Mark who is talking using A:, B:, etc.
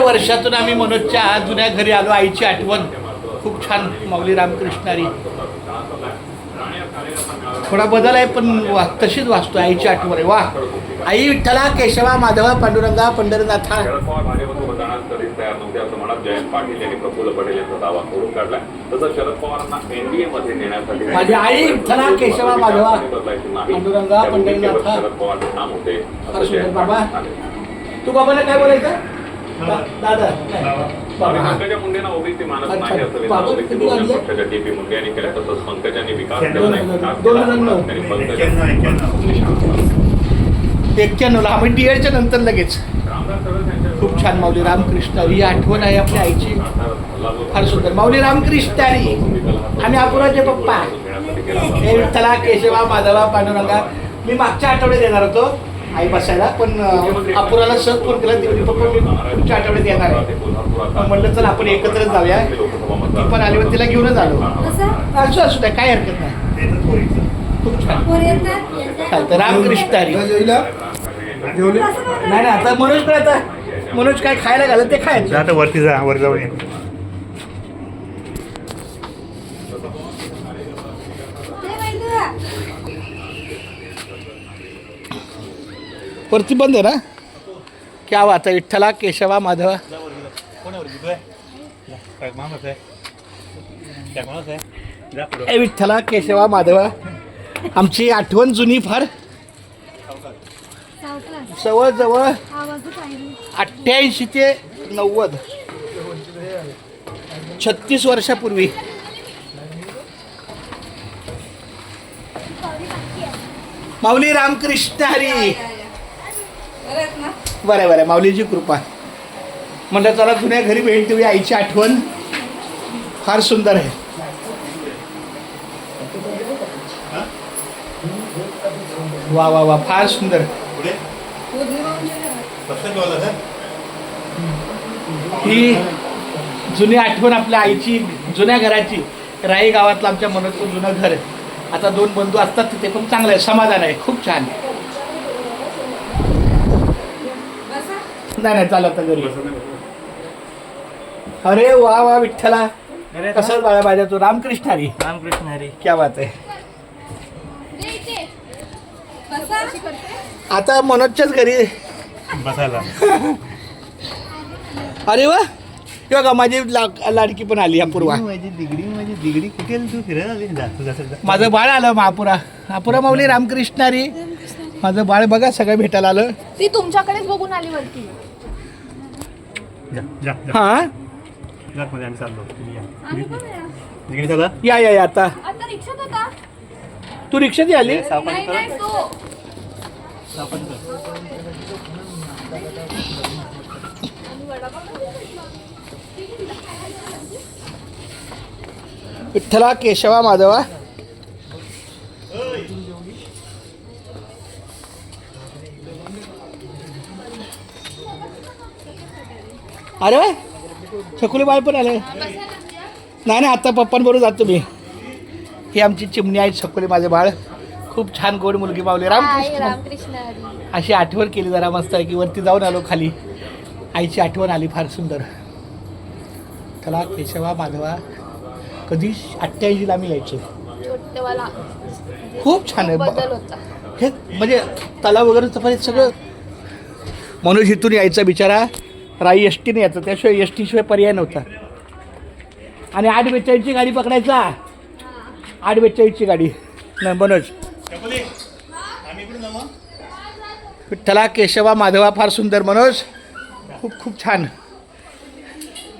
A: वर्षातून आम्ही मनोजच्या जुन्या घरी आलो आईची आठवण. खूप छान माऊली रामकृष्णारी. थोडा बदल आहे पण तशीच वाचतो आईची आठवण आहे. वा. आई विठ्ठला केशवा माधवा पांडुरंगा पंढरनाथा. माझी आई विठ्ठला केशवा माधवा पांडुरंगा पंढरनाथा. बाबा. तू बाबाला काय बोलायचं? दादा बाबा.
B: आणि
A: हा.
B: पंकजा मुंडेंना ओबीसी मानत
A: अच्छा.
B: नाही असं
A: बाबा,
B: विधान ओबीसी
A: तुम्ही
B: बहुजन
A: आणले?
B: पक्षाच्या टीपी मुंडे यांनी केलं तसंच पंकजांनी विकास
C: दोन
B: केला नाही
A: हजार-
B: विकास
A: दोन
B: केला.
A: हजार नऊ.
B: त्यांनी पंकजा
C: एक्क्याण्णव एक्क्याण्णव.
A: एक्क्याण्णवला. आम्ही डी एडच्या नंतर लगेच. खूप छान माऊली रामकृष्ण. ही आठवण आहे आपल्या आईची. फार सुंदर. माऊली रामकृष्णारी आणि अपुराचे पप्पा. हे विठ्ठला केशवा माधवा पांडुरंगा. मी मागच्या आठवड्यात येणार होतो. आई बसायला पण अपुराला सहज फोन केला तेवढी पप्पा मी पुढच्या आठवड्यात येणार आहे. म्हणलं चल आपण एकत्रच जाऊया. ती पण आली पण तिला घेऊनच आलो. असू असू द्या काय हरकत नाही.
C: ते तर पोरीचं.
A: खूप छान चालतं रामकृष्णारी नाही नाही आता मनोज काय आता मनोज काय खायला घालत ते खायचं.
C: आता वरती जा वर जाऊन ये
A: वरती बंद आहे ना? क्या वाचा विठ्ठला केशवा माधवा. ए विठ्ठला केशवा माधवा आमची आठवण जुनी फार. जवळजवळ अठ्ठ्याऐंशी ते नव्वद. छत्तीस वर्षापूर्वी. माऊली रामकृष्ण हरी. बरं बरं माऊलीची कृपा. म्हणलं चला जुन्या घरी भेट देऊया आईची आठवण फार सुंदर आहे. वा वा वा फार सुंदर. ही जुनी आठवण आपल्या आईची जुन्या घराची. राई गावातलं आमच्या मनोजचं जुनं घर आता दोन बंधू असतात तिथे पण चांगलं आहे. समाधान आहे. खूप छान. नाही नाही चालत घरी. अरे वा वा विठ्ठला. कसं बाळा माझ्या तू रामकृष्ण हरी?
D: रामकृष्ण हरी.
A: क्या बात आहे. आता मनोजच्याच घरी.
C: बसायला.
A: अरे वा. हे बघा माझी ला- लाडकी पण आली अपूर्वा.
C: माझी दिगडी माझी दिगडी कुठे आली तू? फिरायला आली.
A: माझं बाळ आलं महापुरा. महापुरा माऊली रामकृष्णारी माझं बाळ बघा सगळं भेटायला आलं.
E: ती तुमच्याकडेच बघून आली वरती.
A: हा
C: जा मध्ये आम्ही चाललो तुम्ही या.
A: या या या आता
E: आता रिक्षात होता
A: तू रिक्षात आली
E: नाही नाही तो
A: विठ्ठला केशवा माधवा अरे वा छकुली बाळ पण आलं. नाही नाही आता पप्पांबरोबर जातो मी. ही आमची चिमणी आहे छकुली माझे बाळ. खूप छान गोड मुलगी
E: हाय
A: रामकृष्ण. अशी आठवण केली जरा मस्त आहे की वरती जाऊन आलो खाली. आईची आठवण आली फार सुंदर. त्याला केशवा माधवा कधी अठ्ठ्याऐंशीला आम्ही यायचो. खूप छान आहे. हे म्हणजे तलाव वगैरे सगळं. मनोज इथून यायचा बिचारा. राई एस टीने यायचं. त्याशिवाय एस टीशिवाय पर्याय नव्हता. आणि आठ बेचाळीसची गाडी पकडायचा? आठ बेचाळीसची गाडी. नाही मनोज. विठ्ठला केशवा माधवा फार सुंदर. मनोज खूप खूप छान.